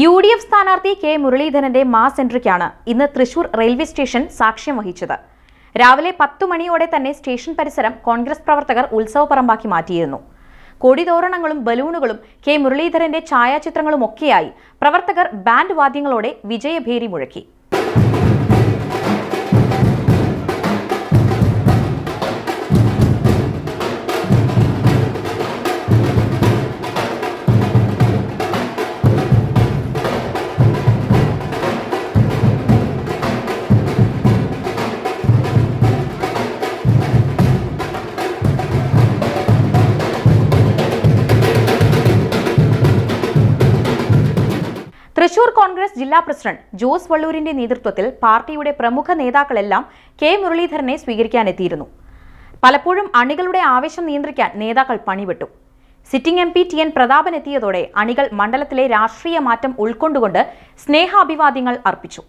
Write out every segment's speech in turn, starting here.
U D F സ്ഥാനാർത്ഥി K മുരളീധരന്റെ mass എൻട്രിക്കാണ് ഇന്ന് തൃശൂർ റെയിൽവേ സ്റ്റേഷൻ സാക്ഷ്യം വഹിച്ചത്. രാവിലെ പത്തു മണിയോടെ തന്നെ സ്റ്റേഷൻ പരിസരം കോൺഗ്രസ് പ്രവർത്തകർ ഉത്സവപ്പറമ്പാക്കി മാറ്റിയിരുന്നു. കൊടിതോരണങ്ങളും ബലൂണുകളും കെ മുരളീധരന്റെ ഛായാചിത്രങ്ങളുമൊക്കെയായി പ്രവർത്തകർ ബാൻഡ് വാദ്യങ്ങളോടെ വിജയഭേരി മുഴക്കി. തൃശൂർ കോൺഗ്രസ് ജില്ലാ പ്രസിഡന്റ് ജോസ് വള്ളൂരിന്റെ നേതൃത്വത്തിൽ പാർട്ടിയുടെ പ്രമുഖ നേതാക്കളെല്ലാം കെ മുരളീധരനെ സ്വീകരിക്കാനെത്തിയിരുന്നു. പലപ്പോഴും അണികളുടെ ആവേശം നിയന്ത്രിക്കാൻ നേതാക്കൾ പണിവിട്ടു. Sitting M P T N Prathapan എത്തിയതോടെ അണികൾ മണ്ഡലത്തിലെ രാഷ്ട്രീയ മാറ്റം ഉൾക്കൊണ്ടുകൊണ്ട് സ്നേഹാഭിവാദ്യങ്ങൾ അർപ്പിച്ചു.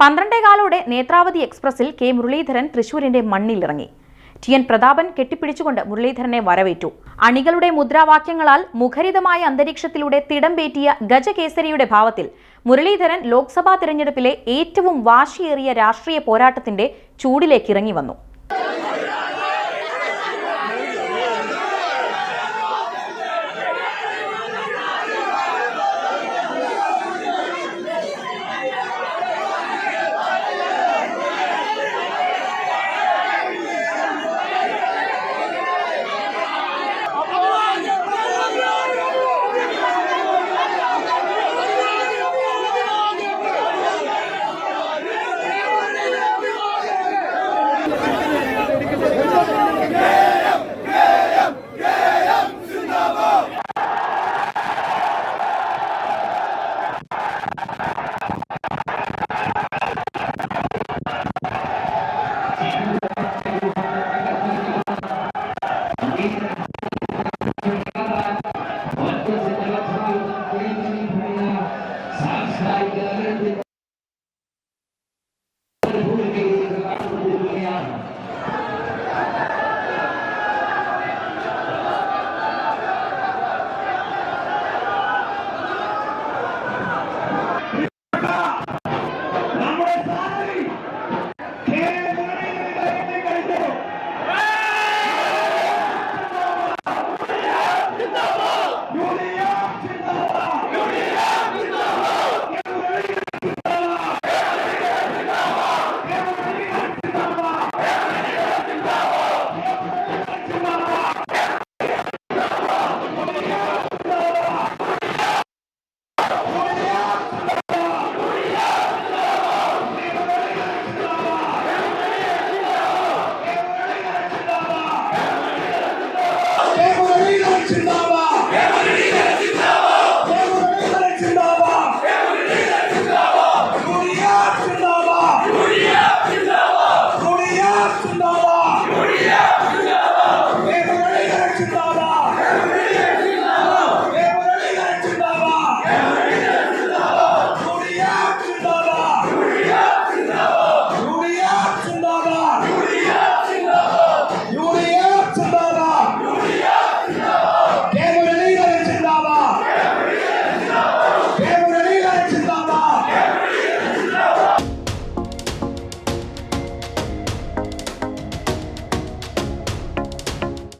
പന്ത്രണ്ടേകാലോടെ നേത്രാവതി എക്സ്പ്രസിൽ കെ മുരളീധരൻ തൃശൂരിന്റെ മണ്ണിലിറങ്ങി. ടി എൻ പ്രതാപൻ കെട്ടിപ്പിടിച്ചുകൊണ്ട് മുരളീധരനെ വരവേറ്റു. അണികളുടെ മുദ്രാവാക്യങ്ങളാൽ മുഖരിതമായ അന്തരീക്ഷത്തിലൂടെ തിടംപേറ്റിയ ഗജകേസരിയുടെ ഭാവത്തിൽ മുരളീധരൻ ലോക്സഭാ തിരഞ്ഞെടുപ്പിലെ ഏറ്റവും വാശിയേറിയ രാഷ്ട്രീയ പോരാട്ടത്തിന്റെ ചൂടിലേക്ക് ഇറങ്ങി വന്നു. ചിന്താവാ